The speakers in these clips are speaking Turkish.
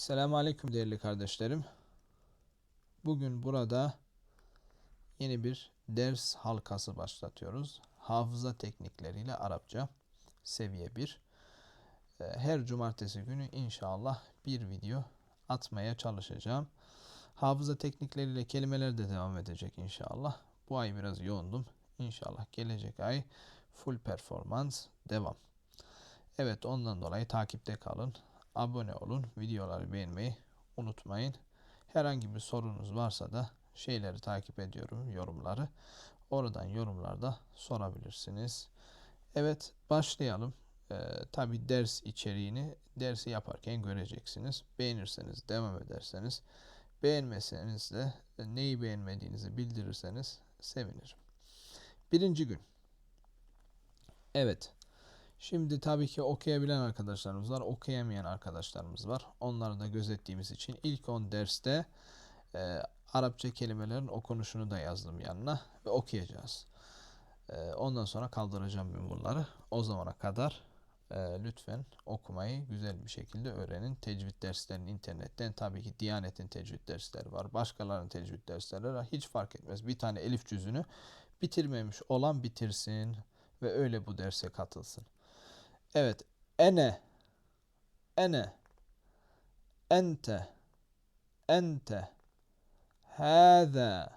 Selamun Aleyküm değerli kardeşlerim. Bugün burada yeni bir ders halkası başlatıyoruz. Hafıza teknikleriyle Arapça seviye 1. Ee, Her cumartesi günü inşallah bir video atmaya çalışacağım. Hafıza teknikleriyle kelimeler de devam edecek inşallah. Bu ay biraz yoğundum. İnşallah gelecek ay full performans devam. Evet ondan dolayı takipte kalın. Abone olun. Videoları beğenmeyi unutmayın. Herhangi bir sorunuz varsa da şeyleri takip ediyorum yorumları. Oradan yorumlarda sorabilirsiniz. Evet başlayalım. Ee, Tabi ders içeriğini dersi yaparken göreceksiniz. Beğenirseniz devam ederseniz beğenmeseniz de neyi beğenmediğinizi bildirirseniz sevinirim. Birinci gün. Evet. Şimdi tabii ki okuyabilen arkadaşlarımız var, okuyamayan arkadaşlarımız var. Onları da gözettiğimiz için ilk 10 derste e, Arapça kelimelerin okunuşunu da yazdım yanına ve okuyacağız. E, ondan sonra kaldıracağım ben bunları. O zamana kadar e, lütfen okumayı güzel bir şekilde öğrenin. Tecvid derslerini internetten tabii ki Diyanet'in tecvid dersleri var. Başkalarının tecvid dersleri var. Hiç fark etmez. Bir tane elif cüzünü bitirmemiş olan bitirsin ve öyle bu derse katılsın. Evet. Ene. Ene. Ente. Ente. Hâzâ.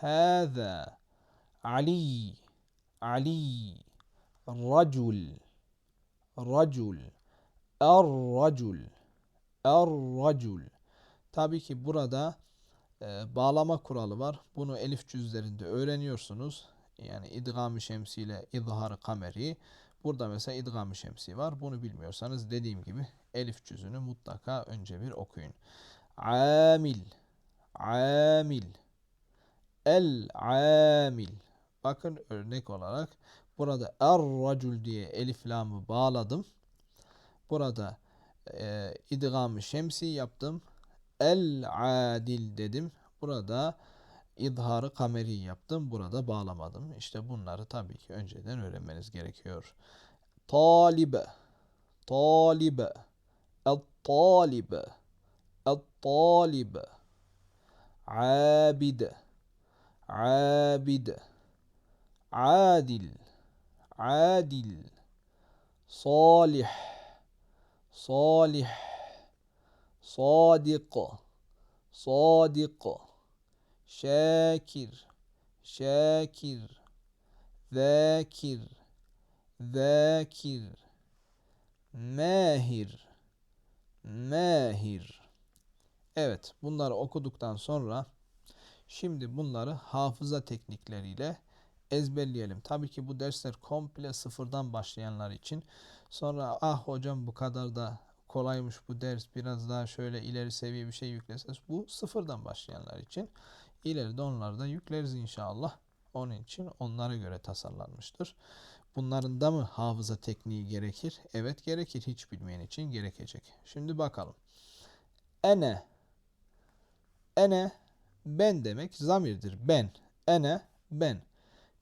Hâzâ. Ali. Ali. Racul. Racul. Er-racul. Er-racul. Tabii ki burada e, bağlama kuralı var. Bunu elif cüzlerinde öğreniyorsunuz. Yani idgam-ı şemsi ile izhar kameri. Burada mesela idgam-ı şemsi var. Bunu bilmiyorsanız dediğim gibi elif cüzünü mutlaka önce bir okuyun. Amil. Amil. El amil. Bakın örnek olarak burada er-racul diye elif lamı bağladım. Burada e, idgam-ı şemsi yaptım. El adil dedim. Burada İzharı kameri yaptım. Burada bağlamadım. İşte bunları tabii ki önceden öğrenmeniz gerekiyor. Talibe. Talibe. El talibe. El talibe. Abide. Abide. Adil. Adil. Salih. Salih. Sadik. Sadik. Şakir, Şakir, Zakir, Zakir, Mahir, Mahir. Evet, bunları okuduktan sonra şimdi bunları hafıza teknikleriyle ezberleyelim. Tabii ki bu dersler komple sıfırdan başlayanlar için. Sonra ah hocam bu kadar da kolaymış bu ders biraz daha şöyle ileri seviye bir şey yükleseniz bu sıfırdan başlayanlar için. İleride onları da yükleriz inşallah. Onun için onlara göre tasarlanmıştır. Bunların da mı hafıza tekniği gerekir? Evet gerekir. Hiç bilmeyen için gerekecek. Şimdi bakalım. Ene. Ene ben demek zamirdir. Ben. Ene ben.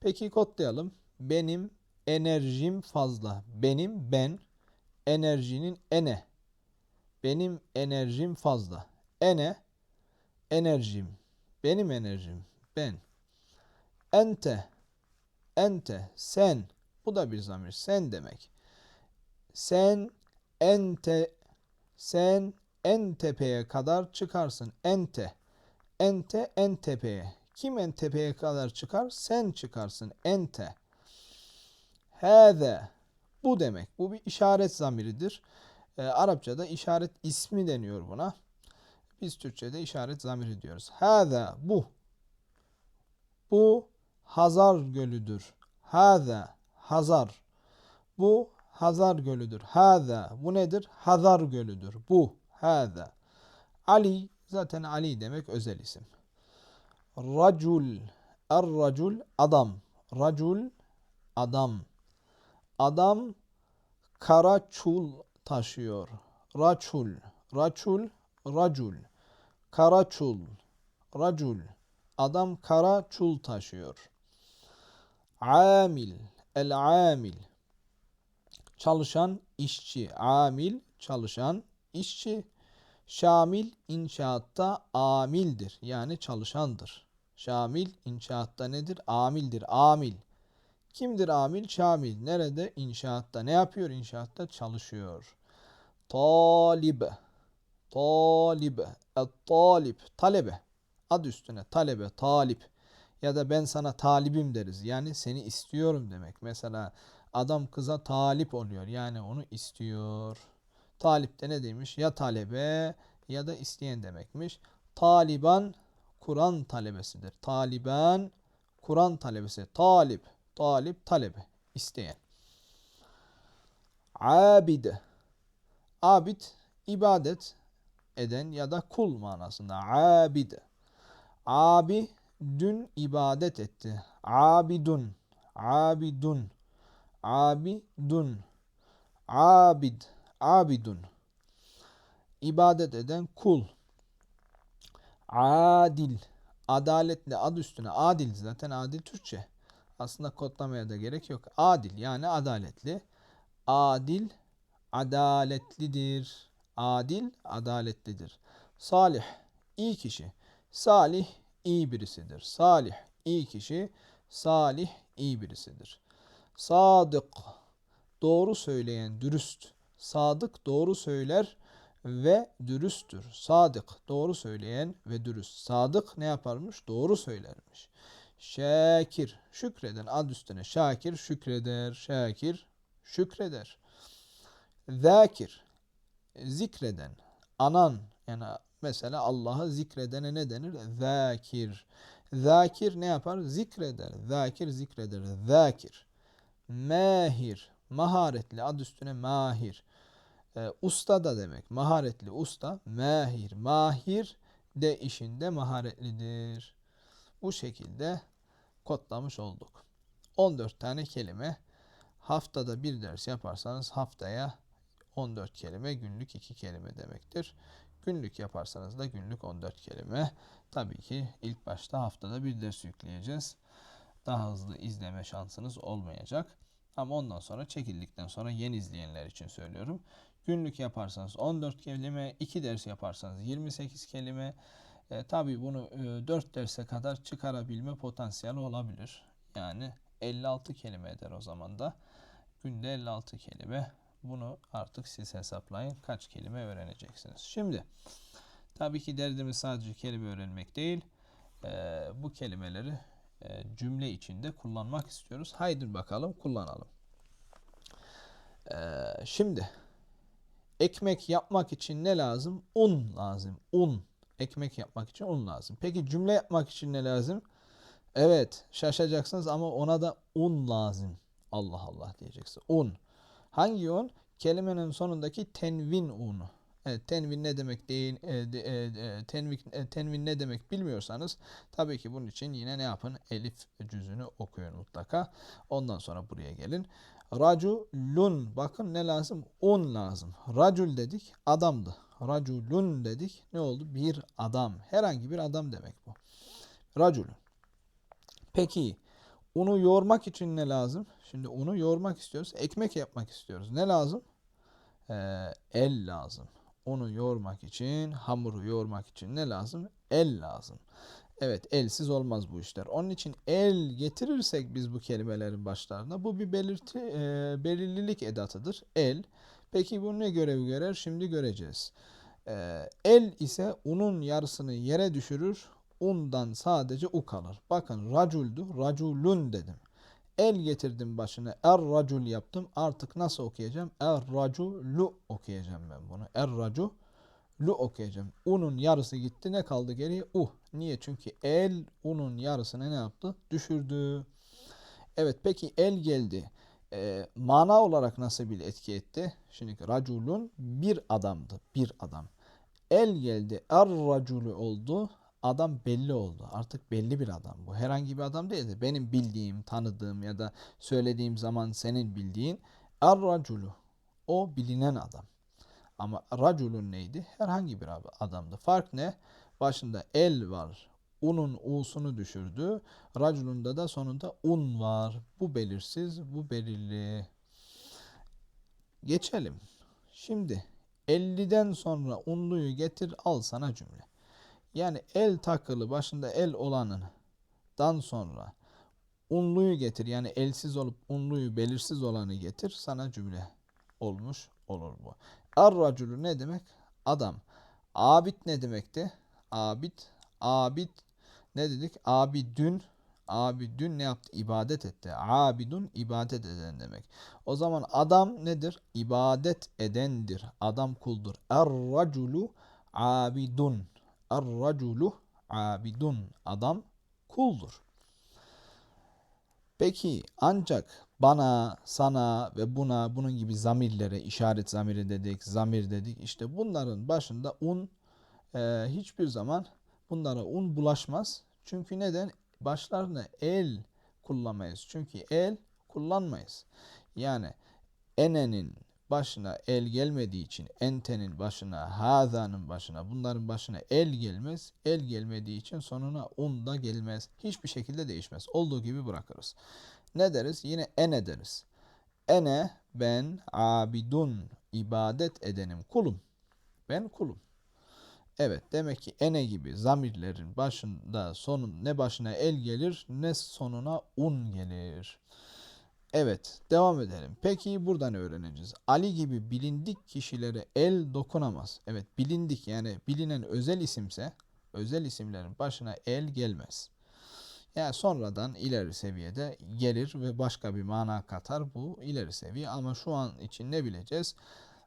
Peki kodlayalım. Benim enerjim fazla. Benim ben enerjinin ene. Benim enerjim fazla. Ene enerjim. Benim enerjim. Ben. Ente. Ente. Sen. Bu da bir zamir. Sen demek. Sen ente sen en tepeye kadar çıkarsın. Ente. Ente en tepeye. Kim en tepeye kadar çıkar? Sen çıkarsın. Ente. Hâze. Bu demek. Bu bir işaret zamiridir. E, Arapçada işaret ismi deniyor buna. Biz Türkçe'de işaret zamiri diyoruz. Hâzâ bu. Bu Hazar gölüdür. Hâzâ Hazar. Bu Hazar gölüdür. Hâzâ bu nedir? Hazar gölüdür. Bu hâzâ. Ali zaten Ali demek özel isim. Racul. Er-racul adam. Racul adam. Adam kara çul taşıyor. Raçul. Raçul racul. Kara çul. Racul. Adam kara çul taşıyor. Amil. El amil. Çalışan işçi. Amil çalışan işçi. Şamil inşaatta amildir. Yani çalışandır. Şamil inşaatta nedir? Amildir. Amil. Kimdir amil? Şamil. Nerede? İnşaatta. Ne yapıyor? İnşaatta çalışıyor. Talib. Talib. Et-talib. Talebe. Ad üstüne. Talebe. Talip. Ya da ben sana talibim deriz. Yani seni istiyorum demek. Mesela adam kıza talip oluyor. Yani onu istiyor. Talip de ne demiş? Ya talebe ya da isteyen demekmiş. Taliban Kur'an talebesidir. Taliban Kur'an talebesi. Talip, talip, talebe. isteyen. Abid. Abid ibadet eden ya da kul manasında. Abid. Abi dün ibadet etti. Abidun. Abidun. Abidun. Abid. Abidun. İbadet eden kul. Adil. Adaletli ad üstüne. Adil zaten adil Türkçe. Aslında kodlamaya da gerek yok. Adil yani adaletli. Adil adaletlidir. Adil adaletlidir. Salih iyi kişi. Salih iyi birisidir. Salih iyi kişi. Salih iyi birisidir. Sadık doğru söyleyen dürüst. Sadık doğru söyler ve dürüsttür. Sadık doğru söyleyen ve dürüst. Sadık ne yaparmış? Doğru söylermiş. Şakir şükreden ad üstüne şakir şükreder. Şakir şükreder. Zakir zikreden anan yani mesela Allah'ı zikredene ne denir? Zakir. Zakir ne yapar? Zikreder. Zakir zikreder. Zakir. Mahir. Maharetli. Ad üstüne mahir. Ee, usta da demek. Maharetli usta. Mahir. Mahir de işinde maharetlidir. Bu şekilde kodlamış olduk. 14 tane kelime. Haftada bir ders yaparsanız haftaya 14 kelime, günlük 2 kelime demektir. Günlük yaparsanız da günlük 14 kelime. Tabii ki ilk başta haftada bir ders yükleyeceğiz. Daha hızlı izleme şansınız olmayacak. Ama ondan sonra çekildikten sonra yeni izleyenler için söylüyorum. Günlük yaparsanız 14 kelime, 2 ders yaparsanız 28 kelime. E, tabii bunu e, 4 derse kadar çıkarabilme potansiyeli olabilir. Yani 56 kelime eder o zaman da. Günde 56 kelime. Bunu artık siz hesaplayın kaç kelime öğreneceksiniz. Şimdi tabii ki derdimiz sadece kelime öğrenmek değil. E, bu kelimeleri e, cümle içinde kullanmak istiyoruz. Haydi bakalım kullanalım. E, şimdi ekmek yapmak için ne lazım? Un lazım. Un. Ekmek yapmak için un lazım. Peki cümle yapmak için ne lazım? Evet şaşacaksınız ama ona da un lazım. Allah Allah diyeceksin. Un. Hangi un? Kelimenin sonundaki tenvin unu. Evet, tenvin ne demek değil, e, de, e, e, tenvin, e, tenvin ne demek bilmiyorsanız tabii ki bunun için yine ne yapın? Elif cüzünü okuyun mutlaka. Ondan sonra buraya gelin. Raculun bakın ne lazım? Un lazım. Racul dedik adamdı. Raculun dedik ne oldu? Bir adam. Herhangi bir adam demek bu. Raculun. Peki unu yoğurmak için ne lazım? Şimdi unu yoğurmak istiyoruz. Ekmek yapmak istiyoruz. Ne lazım? Ee, el lazım. Unu yoğurmak için, hamuru yoğurmak için ne lazım? El lazım. Evet, elsiz olmaz bu işler. Onun için el getirirsek biz bu kelimelerin başlarına bu bir belirti e, belirlilik edatıdır. El. Peki bu ne görevi görer? Şimdi göreceğiz. E, el ise unun yarısını yere düşürür. Undan sadece u kalır. Bakın raculdu, raculun dedim. El getirdim başına. Er racul yaptım. Artık nasıl okuyacağım? Er raculu okuyacağım ben bunu. Er raculu okuyacağım. Unun yarısı gitti. Ne kaldı geriye? Uh. Niye? Çünkü el unun yarısını ne yaptı? Düşürdü. Evet peki el geldi. Ee, mana olarak nasıl bir etki etti? Şimdi raculun bir adamdı. Bir adam. El geldi. Er raculu oldu adam belli oldu. Artık belli bir adam bu. Herhangi bir adam değil de benim bildiğim, tanıdığım ya da söylediğim zaman senin bildiğin er raculu. O bilinen adam. Ama raculun neydi? Herhangi bir adamdı. Fark ne? Başında el var. Unun u'sunu düşürdü. Raculunda da sonunda un var. Bu belirsiz, bu belirli. Geçelim. Şimdi 50'den sonra unluyu getir al sana cümle. Yani el takılı başında el olanından sonra unluyu getir. Yani elsiz olup unluyu belirsiz olanı getir sana cümle olmuş olur bu. Er-raculu ne demek? Adam. Abid ne demekti? Abid. Abid ne dedik? Abidün. Abidün ne yaptı? İbadet etti. Abidun ibadet eden demek. O zaman adam nedir? İbadet edendir. Adam kuldur. Er-raculu abidun. Er-raculu abidun. Adam kuldur. Peki ancak bana, sana ve buna bunun gibi zamirlere işaret zamiri dedik, zamir dedik. İşte bunların başında un e, hiçbir zaman bunlara un bulaşmaz. Çünkü neden? Başlarına el kullanmayız. Çünkü el kullanmayız. Yani enenin başına el gelmediği için entenin başına, hazanın başına, bunların başına el gelmez. El gelmediği için sonuna un da gelmez. Hiçbir şekilde değişmez. Olduğu gibi bırakırız. Ne deriz? Yine ene deriz. Ene ben abidun ibadet edenim kulum. Ben kulum. Evet demek ki ene gibi zamirlerin başında sonun ne başına el gelir ne sonuna un gelir. Evet devam edelim. Peki buradan öğreneceğiz. Ali gibi bilindik kişilere el dokunamaz. Evet bilindik yani bilinen özel isimse özel isimlerin başına el gelmez. Yani sonradan ileri seviyede gelir ve başka bir mana katar bu ileri seviye ama şu an için ne bileceğiz?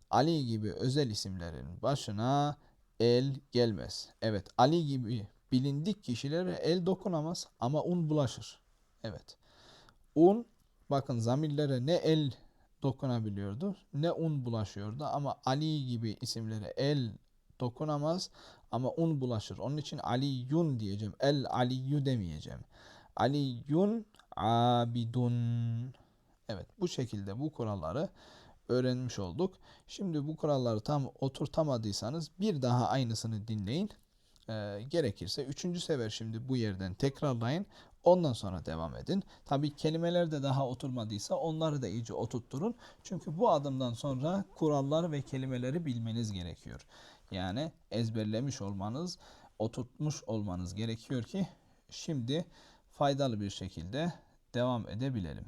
Ali gibi özel isimlerin başına el gelmez. Evet Ali gibi bilindik kişilere el dokunamaz ama un bulaşır. Evet. Un bakın zamirlere ne el dokunabiliyordu ne un bulaşıyordu ama Ali gibi isimlere el dokunamaz ama un bulaşır. Onun için Aliyun diyeceğim. El Aliyyu demeyeceğim. Aliyun abidun. Evet bu şekilde bu kuralları öğrenmiş olduk. Şimdi bu kuralları tam oturtamadıysanız bir daha aynısını dinleyin. Ee, gerekirse üçüncü sefer şimdi bu yerden tekrarlayın. Ondan sonra devam edin. Tabii kelimeler de daha oturmadıysa onları da iyice oturtturun. Çünkü bu adımdan sonra kurallar ve kelimeleri bilmeniz gerekiyor. Yani ezberlemiş olmanız, oturtmuş olmanız gerekiyor ki şimdi faydalı bir şekilde devam edebilelim.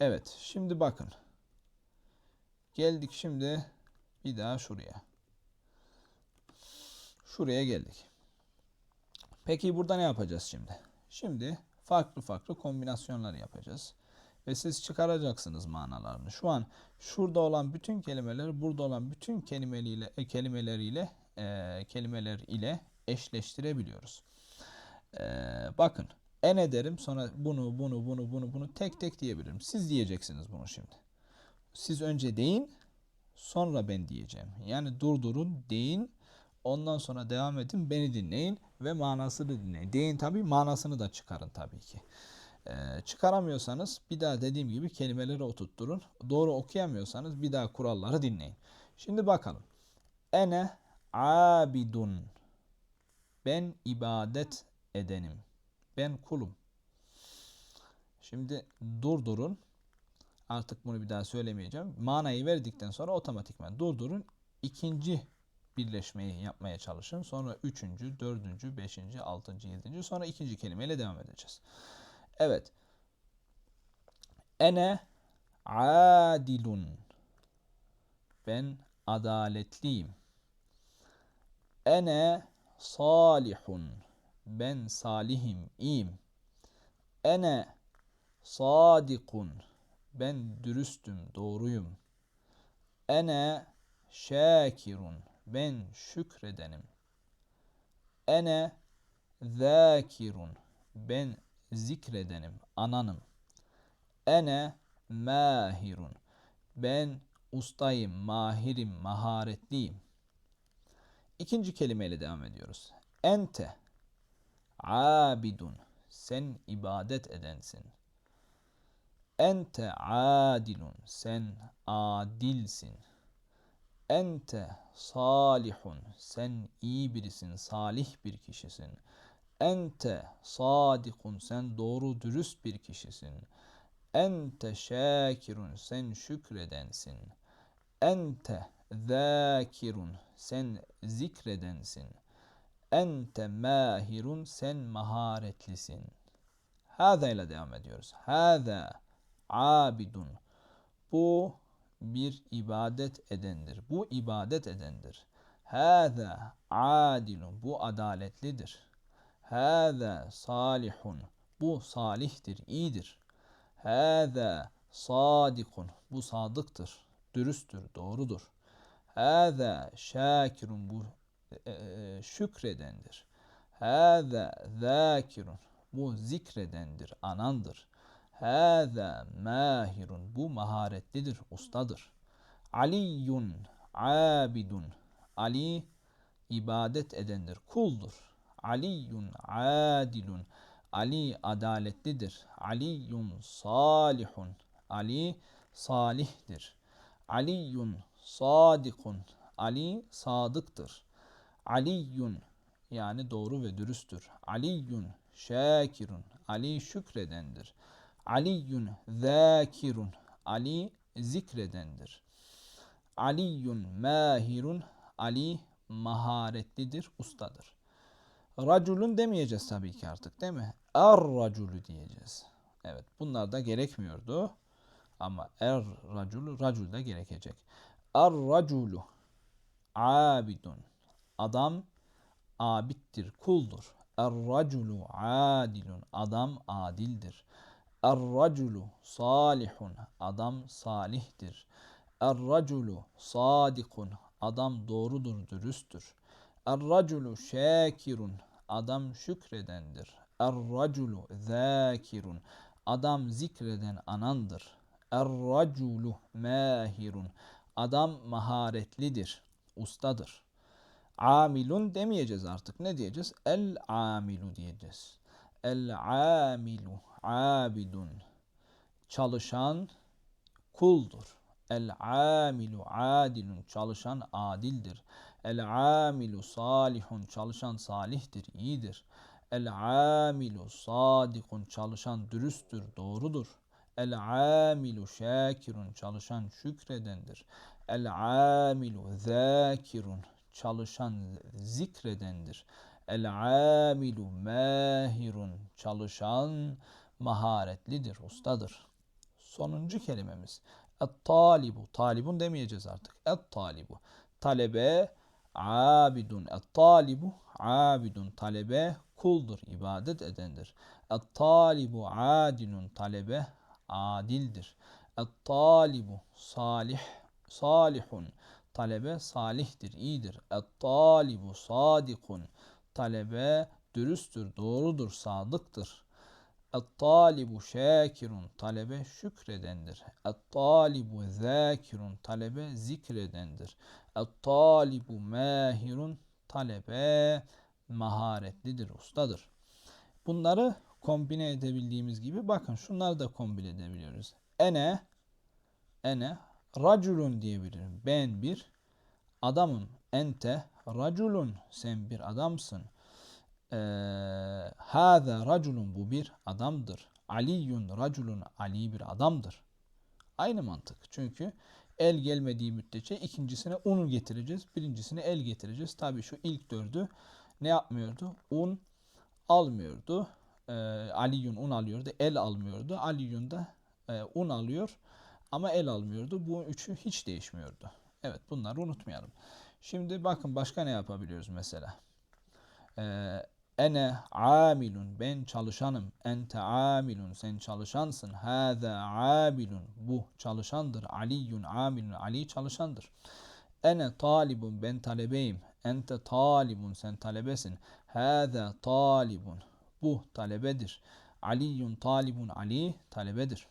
Evet, şimdi bakın. Geldik şimdi bir daha şuraya. Şuraya geldik. Peki burada ne yapacağız şimdi? Şimdi farklı farklı kombinasyonlar yapacağız. Ve siz çıkaracaksınız manalarını. Şu an şurada olan bütün kelimeler burada olan bütün kelimeleriyle, e, kelimeleriyle e, kelimeler ile eşleştirebiliyoruz. E, bakın en ederim sonra bunu bunu bunu bunu bunu tek tek diyebilirim. Siz diyeceksiniz bunu şimdi. Siz önce deyin sonra ben diyeceğim. Yani durdurun deyin ondan sonra devam edin beni dinleyin ve manasını dinleyin. Deyin tabi manasını da çıkarın tabii ki. Ee, çıkaramıyorsanız bir daha dediğim gibi kelimeleri oturtturun. Doğru okuyamıyorsanız bir daha kuralları dinleyin. Şimdi bakalım. Ene abidun. Ben ibadet edenim. Ben kulum. Şimdi durdurun. Artık bunu bir daha söylemeyeceğim. Manayı verdikten sonra otomatikman durdurun. İkinci birleşmeyi yapmaya çalışın. Sonra üçüncü, dördüncü, beşinci, altıncı, yedinci. Sonra ikinci kelimeyle devam edeceğiz. Evet. Ene adilun. Ben adaletliyim. Ene salihun. Ben salihim, iyiyim. Ene sadikun. Ben dürüstüm, doğruyum. Ene şakirun. Ben şükredenim. Ene zakirun. Ben zikredenim, ananım. Ene mahirun. Ben ustayım, mahirim, maharetliyim. İkinci kelimeyle devam ediyoruz. Ente abidun. Sen ibadet edensin. Ente adilun. Sen adilsin. Ente salihun. Sen iyi birisin, salih bir kişisin. Ente sadikun. Sen doğru dürüst bir kişisin. Ente şakirun. Sen şükredensin. Ente Zâkirun. Sen zikredensin. Ente mahirun. Sen maharetlisin. Hâzâ ile devam ediyoruz. Hâzâ abidun. Bu bir ibadet edendir. Bu ibadet edendir. Hâzâ adilun. Bu adaletlidir. Hâzâ salihun. Bu salihtir, iyidir. Hâzâ sadikun. Bu sadıktır, dürüsttür, doğrudur. Hâzâ şâkirun. Bu e, e, şükredendir. Hâzâ zâkirun. Bu zikredendir, anandır. Hâzâ mahirun. Bu maharetlidir, ustadır. Aliyyun abidun. Ali ibadet edendir, kuldur. Aliyyun adilun. Ali adaletlidir. Aliyyun salihun. Ali salihtir. Aliyyun sadikun. Ali sadıktır. Aliyyun yani doğru ve dürüsttür. Aliyyun şakirun. Ali şükredendir. Aliyyun zâkirun. Ali zikredendir. Aliyyun mahirun. Ali maharetlidir, ustadır. Raculun demeyeceğiz tabii ki artık değil mi? Er raculu diyeceğiz. Evet bunlar da gerekmiyordu. Ama er raculu, racul da gerekecek. Er raculu abidun. Adam abittir, kuldur. Er raculu adilun. Adam adildir. Er raculu salihun. Adam salihtir. Er raculu sadikun. Adam doğrudur, dürüsttür. Er raculu şakirun. Adam şükredendir. Er raculu zâkirun. Adam zikreden anandır. Er raculu mahirun. Adam maharetlidir, ustadır. Amilun demeyeceğiz artık. Ne diyeceğiz? El amilu diyeceğiz. El amilu abidun. Çalışan kuldur. El amilu adilun. Çalışan adildir. El amilu salihun. Çalışan salihtir, iyidir. El amilu sadikun. Çalışan dürüsttür, doğrudur. El amilu şakirun. Çalışan şükredendir. El amilu zâkirun. Çalışan zikredendir. El amilu mahirun. Çalışan maharetlidir, ustadır. Sonuncu kelimemiz. Et talibu. Talibun demeyeceğiz artık. Et talibu. Talebe abidun. Et talibu abidun. Talebe kuldur, ibadet edendir. Et talibu adilun. Talebe adildir. Et talibu salih salihun. Talebe salihtir, iyidir. Et talibu sadikun. Talebe dürüsttür, doğrudur, sadıktır. Et-talibu şakirun talebe şükredendir. Et-talibu zâkirun talebe zikredendir. Et-talibu mahirun talebe maharetlidir, ustadır. Bunları kombine edebildiğimiz gibi bakın şunları da kombine edebiliyoruz. Ene ene raculun diyebilirim. Ben bir adamım. Ente raculun sen bir adamsın. Hâzâ raculun bu bir adamdır. Aliyun raculun Ali bir adamdır. Aynı mantık. Çünkü el gelmediği müddetçe ikincisine unu getireceğiz. Birincisine el getireceğiz. Tabii şu ilk dördü ne yapmıyordu? Un almıyordu. Ee, Aliyun un alıyordu. El almıyordu. Aliyun da e, un alıyor ama el almıyordu. Bu üçü hiç değişmiyordu. Evet bunları unutmayalım. Şimdi bakın başka ne yapabiliyoruz mesela. Ee, Ene amilun ben çalışanım. Ente amilun sen çalışansın. Hâzâ amilun bu çalışandır. Aliyun amilun Ali çalışandır. Ene talibun ben talebeyim. Ente talibun sen talebesin. Hâzâ talibun bu talebedir. Aliyun talibun Ali talebedir.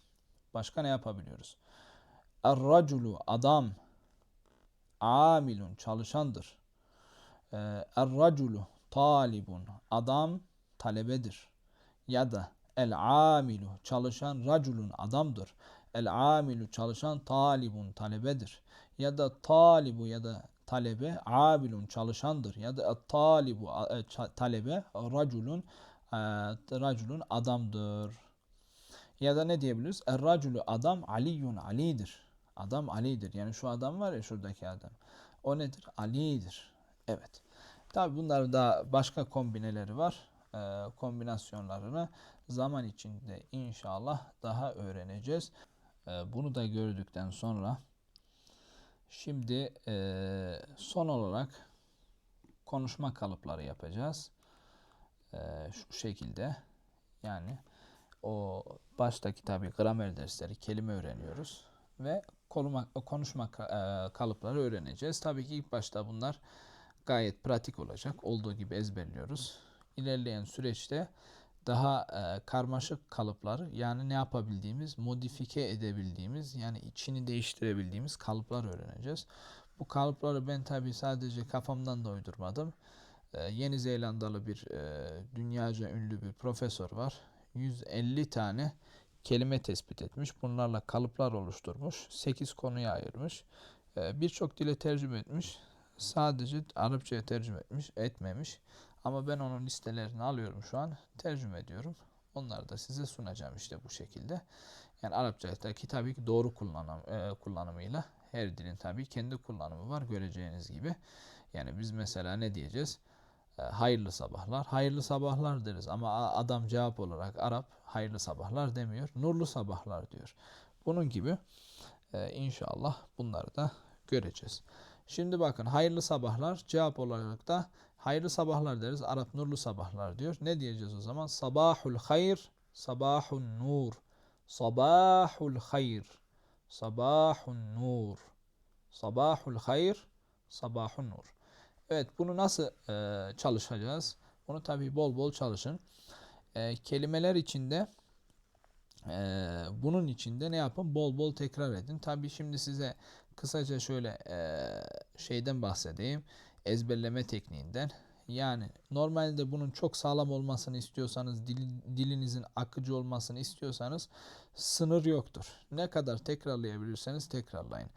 Başka ne yapabiliyoruz? Er-raculu adam amilun çalışandır. Er-raculu talibun adam talebedir. Ya da el amilu çalışan raculun adamdır. El amilu çalışan talibun talebedir. Ya da talibu ya da talebe abilun çalışandır. Ya da talibu e, talebe raculun e, raculun adamdır. Ya da ne diyebiliriz? Er raculu adam aliyun alidir. Adam alidir. Yani şu adam var ya şuradaki adam. O nedir? Ali'dir. Evet. Tabi bunların da başka kombineleri var. Ee, kombinasyonlarını zaman içinde inşallah daha öğreneceğiz. Ee, bunu da gördükten sonra şimdi e, son olarak konuşma kalıpları yapacağız. Ee, şu şekilde yani o baştaki tabi gramer dersleri kelime öğreniyoruz ve konuşma e, kalıpları öğreneceğiz. Tabii ki ilk başta bunlar gayet pratik olacak. Olduğu gibi ezberliyoruz. İlerleyen süreçte daha e, karmaşık kalıpları yani ne yapabildiğimiz, modifike edebildiğimiz yani içini değiştirebildiğimiz kalıplar öğreneceğiz. Bu kalıpları ben tabii sadece kafamdan da uydurmadım. E, Yeni Zelandalı bir e, dünyaca ünlü bir profesör var. 150 tane kelime tespit etmiş. Bunlarla kalıplar oluşturmuş. 8 konuya ayırmış. E, Birçok dile tercüme etmiş. Sadece Arapçaya tercüme etmiş, etmemiş. Ama ben onun listelerini alıyorum şu an. Tercüme ediyorum. Onları da size sunacağım işte bu şekilde. Yani Arapçadaki tabii ki doğru kullanım, e, kullanımıyla her dilin tabii kendi kullanımı var göreceğiniz gibi. Yani biz mesela ne diyeceğiz? E, hayırlı sabahlar. Hayırlı sabahlar deriz ama adam cevap olarak Arap hayırlı sabahlar demiyor. Nurlu sabahlar diyor. Bunun gibi e, inşallah bunları da göreceğiz. Şimdi bakın hayırlı sabahlar cevap olarak da hayırlı sabahlar deriz. Arap nurlu sabahlar diyor. Ne diyeceğiz o zaman? Sabahul hayr, sabahun nur. Sabahul hayr, sabahun nur. Sabahul hayr, sabahun nur. Evet bunu nasıl e, çalışacağız? Bunu tabii bol bol çalışın. E, kelimeler içinde e, bunun içinde ne yapın? Bol bol tekrar edin. Tabii şimdi size kısaca şöyle e, şeyden bahsedeyim. Ezberleme tekniğinden. Yani normalde bunun çok sağlam olmasını istiyorsanız, dil- dilinizin akıcı olmasını istiyorsanız sınır yoktur. Ne kadar tekrarlayabilirseniz tekrarlayın.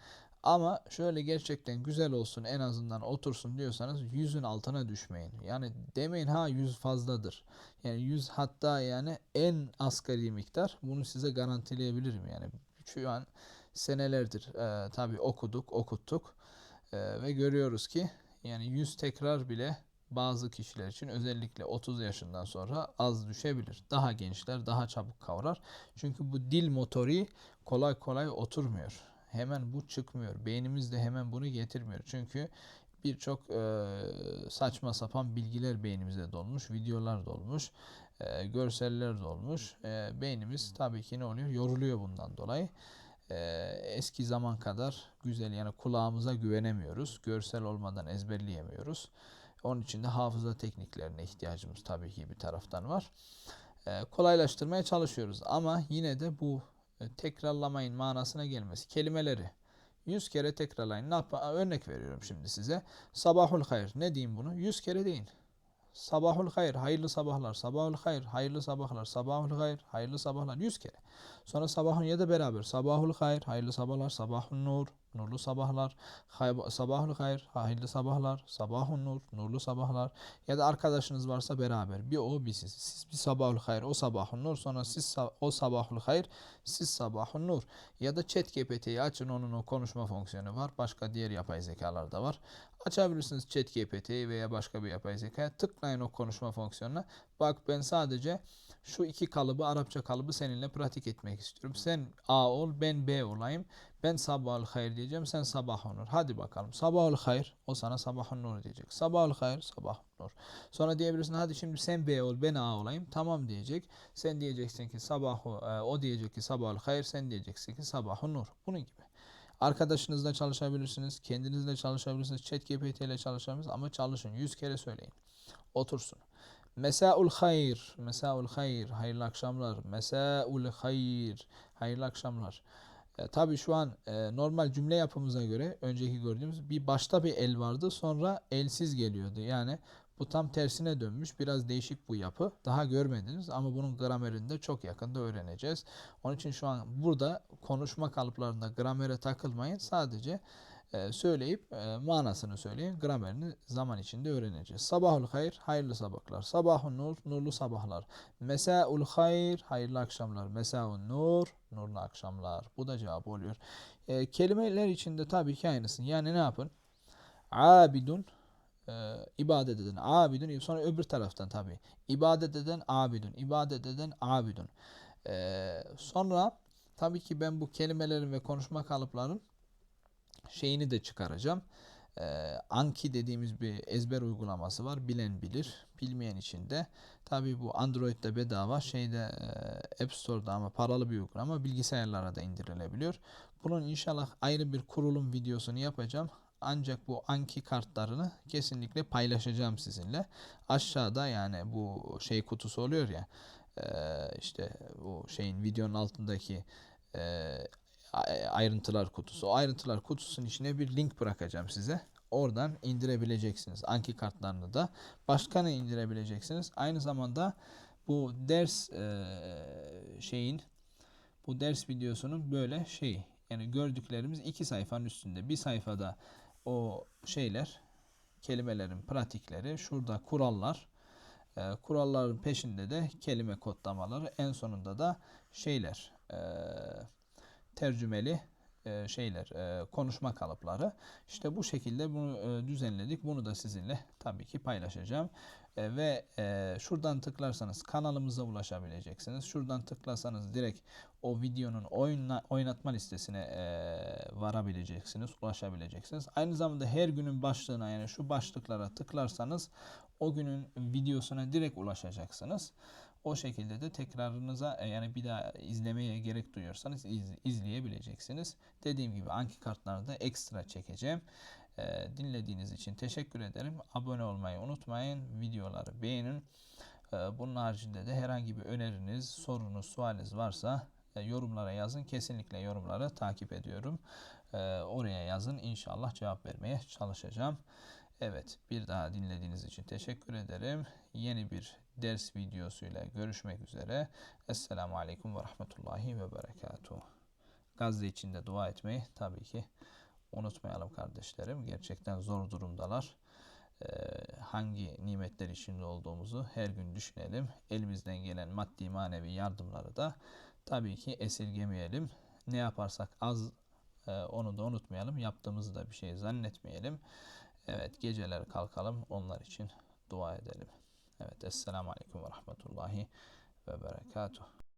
Ama şöyle gerçekten güzel olsun en azından otursun diyorsanız yüzün altına düşmeyin. Yani demeyin ha yüz fazladır. Yani yüz hatta yani en asgari miktar bunu size garantileyebilirim yani. Şu an senelerdir e, tabii okuduk, okuttuk E, ve görüyoruz ki yani 100 tekrar bile bazı kişiler için özellikle 30 yaşından sonra az düşebilir. Daha gençler daha çabuk kavrar. Çünkü bu dil motori kolay kolay oturmuyor. Hemen bu çıkmıyor. Beynimiz de hemen bunu getirmiyor. Çünkü birçok e, saçma sapan bilgiler beynimize dolmuş, videolar dolmuş, e, görseller dolmuş. E, beynimiz tabii ki ne oluyor? Yoruluyor bundan dolayı. E, eski zaman kadar güzel yani kulağımıza güvenemiyoruz. Görsel olmadan ezberleyemiyoruz. Onun için de hafıza tekniklerine ihtiyacımız tabii ki bir taraftan var. E, kolaylaştırmaya çalışıyoruz ama yine de bu e, tekrarlamayın manasına gelmesi. Kelimeleri 100 kere tekrarlayın. Ne yap Örnek veriyorum şimdi size. Sabahul hayır. Ne diyeyim bunu? 100 kere deyin. Sabahul hayır. Hayırlı sabahlar. Sabahul hayır. Hayırlı sabahlar. Sabahul hayır. Hayırlı sabahlar. 100 kere. Sonra sabahun ya da beraber. Sabahul hayır. Hayırlı sabahlar. Sabahun nur. Nurlu sabahlar. Hay- sabahul hayır. Hayırlı sabahlar. Sabahun nur. Nurlu sabahlar. Ya da arkadaşınız varsa beraber. Bir o bir siz. Siz bir sabahul hayır. O sabahun nur. Sonra siz o sabahul hayır. Siz sabahun nur. Ya da chat GPT'yi açın. Onun o konuşma fonksiyonu var. Başka diğer yapay zekalar da var. Açabilirsiniz chat GPT'yi veya başka bir yapay zekaya. Tıklayın o konuşma fonksiyonuna. Bak ben sadece şu iki kalıbı Arapça kalıbı seninle pratik etmek istiyorum. Sen A ol ben B olayım. Ben sabahul hayır diyeceğim sen sabahun nur. Hadi bakalım sabahul hayır o sana sabahun nur diyecek. Sabahul hayır sabahun nur. Sonra diyebilirsin hadi şimdi sen B ol ben A olayım. Tamam diyecek. Sen diyeceksin ki sabahu e, o diyecek ki sabahul hayır sen diyeceksin ki sabahun nur. Bunun gibi. Arkadaşınızla çalışabilirsiniz. Kendinizle çalışabilirsiniz. Chat GPT ile çalışabilirsiniz. Ama çalışın. 100 kere söyleyin. Otursun. Mesaul hayır. Mesaul hayır. Hayırlı akşamlar. Mesaul hayır. Hayırlı akşamlar. E, tabii şu an e, normal cümle yapımıza göre önceki gördüğümüz bir başta bir el vardı sonra elsiz geliyordu. Yani bu tam tersine dönmüş. Biraz değişik bu yapı. Daha görmediniz ama bunun gramerini de çok yakında öğreneceğiz. Onun için şu an burada konuşma kalıplarında gramere takılmayın. Sadece e, söyleyip e, manasını söyleyin. Gramerini zaman içinde öğreneceğiz. Sabahul hayır, hayırlı sabahlar. Sabahun nur, nurlu sabahlar. Mesaul hayır, hayırlı akşamlar. Mesaun nur, nurlu akşamlar. Bu da cevap oluyor. E, kelimeler içinde tabii ki aynısın. Yani ne yapın? Abidun e, ibadet eden abidun sonra öbür taraftan tabi ibadet eden abidun ibadet eden abidun E, sonra tabii ki ben bu kelimelerin ve konuşma kalıpların şeyini de çıkaracağım. Ee, Anki dediğimiz bir ezber uygulaması var. Bilen bilir. Bilmeyen için de tabii bu Android'de bedava şeyde e, App Store'da ama paralı bir uygulama bilgisayarlara da indirilebiliyor. Bunun inşallah ayrı bir kurulum videosunu yapacağım. Ancak bu Anki kartlarını kesinlikle paylaşacağım sizinle. Aşağıda yani bu şey kutusu oluyor ya e, işte bu şeyin videonun altındaki e, ayrıntılar kutusu. O ayrıntılar kutusunun içine bir link bırakacağım size. Oradan indirebileceksiniz. Anki kartlarını da. Başka ne indirebileceksiniz? Aynı zamanda bu ders e, şeyin bu ders videosunun böyle şey yani gördüklerimiz iki sayfanın üstünde. Bir sayfada o şeyler kelimelerin pratikleri, şurada kurallar, e, kuralların peşinde de kelime kodlamaları, en sonunda da şeyler, e, tercümeli e, şeyler, e, konuşma kalıpları. İşte bu şekilde bunu e, düzenledik. Bunu da sizinle tabii ki paylaşacağım. E, ve e, şuradan tıklarsanız kanalımıza ulaşabileceksiniz. Şuradan tıklasanız direkt o videonun oyna, oynatma listesine e, varabileceksiniz, ulaşabileceksiniz. Aynı zamanda her günün başlığına yani şu başlıklara tıklarsanız o günün videosuna direkt ulaşacaksınız. O şekilde de tekrarınıza e, yani bir daha izlemeye gerek duyuyorsanız iz- izleyebileceksiniz. Dediğim gibi anki kartları da ekstra çekeceğim. E, dinlediğiniz için teşekkür ederim. Abone olmayı unutmayın. Videoları beğenin. E, bunun haricinde de herhangi bir öneriniz, sorunuz, sualiniz varsa e, yorumlara yazın. Kesinlikle yorumları takip ediyorum. E, oraya yazın. İnşallah cevap vermeye çalışacağım. Evet, bir daha dinlediğiniz için teşekkür ederim. Yeni bir ders videosuyla görüşmek üzere. Esselamu Aleyküm ve Rahmetullahi ve Berekatuhu. Gazze için de dua etmeyi tabii ki unutmayalım kardeşlerim. Gerçekten zor durumdalar. Ee, hangi nimetler içinde olduğumuzu her gün düşünelim. Elimizden gelen maddi manevi yardımları da tabii ki esirgemeyelim. Ne yaparsak az e, onu da unutmayalım. Yaptığımızı da bir şey zannetmeyelim. Evet geceler kalkalım onlar için dua edelim. Evet Esselamu Aleyküm ve Rahmetullahi ve Berekatuhu.